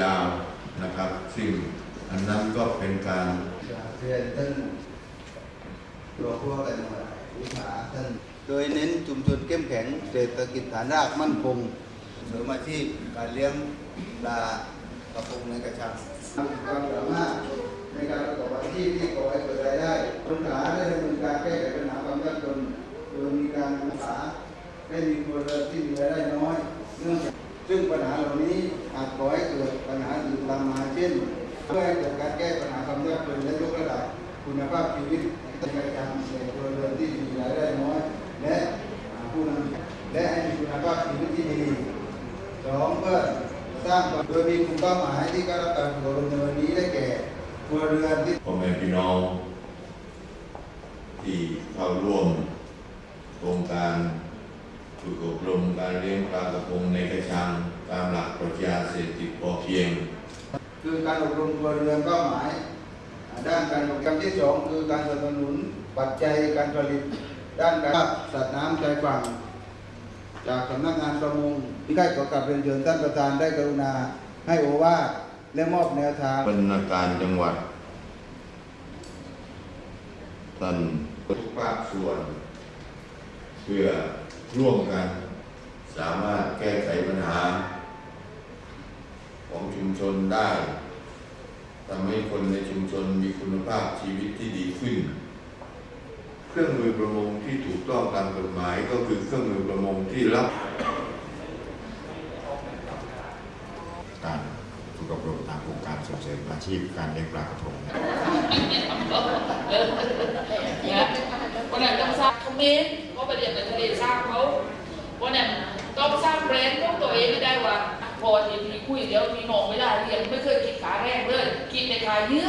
ยาวนะครับ ซึ่งอันนั้นก็เป็นการเรียนท่านตัวพวกกันมาวิชาท่านโดยเน้นชุมชนเข้มแข็งเศรษฐกิจฐานรากมั่นคงเสริมอาชีพการเลี้ยงปลากระพงในกระชังความสามารถในการประกอบอาชีพที่ก่อให้เกิดรายได้ปัญหาได้ดำเนินการแก้ไขปัญหาความยากจนโดยมีการศึกษาให้มีครัวเรือนที่มีรายได้น้อย ช่นเพื่อให้เกิดการแก้ปัญหาความยากจนและยกระดับคุณภาพชีวิตในการทำในครัวเรือนที่มีรายได้น้อย และผู้นำและให้มีคุณภาพชีวิตที่ดีสองเพื่อสร้างความโดยมีกลุ่มเป้าหมายที่การรับการอบรมในวันนี้ได้แก่ครัวเรือนที่พ่อแม่พี่น้องที่เข้าร่วมโครงการฝึกอบรมการเลี้ยงปลากระพงในกระชังตามหลักปรัชญาเศรษฐกิจพอเพียง คือการอบรมครัวเรือนเป้าหมาย ด้านการโปรแกรมที่สองคือการสนับสนุนปัจจัยการผลิต ด้านการสัตว์น้ำชายฝั่ง จากสำนักงานประมงที่ได้ขอกลับเรียนเชิญท่านประธานได้กรุณาให้โอวาทและมอบแนวทางบรรณาการจังหวัดท่านทุกภาคส่วน เพื่อร่วมกัน สามารถแก้ไขปัญหา นได้ทำให้คนในชุมชนมีคุณภาพชีวิตที่ดีขึ้น เครื่องมือประมงที่ถูกต้องตามกฎหมายก็คือเครื่องมือประมงที่รับการฝึกอบรมตามโครงการส่งเสริมอาชีพการเลี้ยงปลากระพงนะวันนั้นต้องสร้างคอมเมนต์ก็ไปเรียนในทะเลสร้างเขาวันนั้นต้องสร้างแบรนด์ของตัวเองไม่ได้ว่า พอที่มีคุยเดี๋ยวมีน้องไม่ได้เรียนไม่เคยคิดขาแรกเลยคิดในขาเยื่อ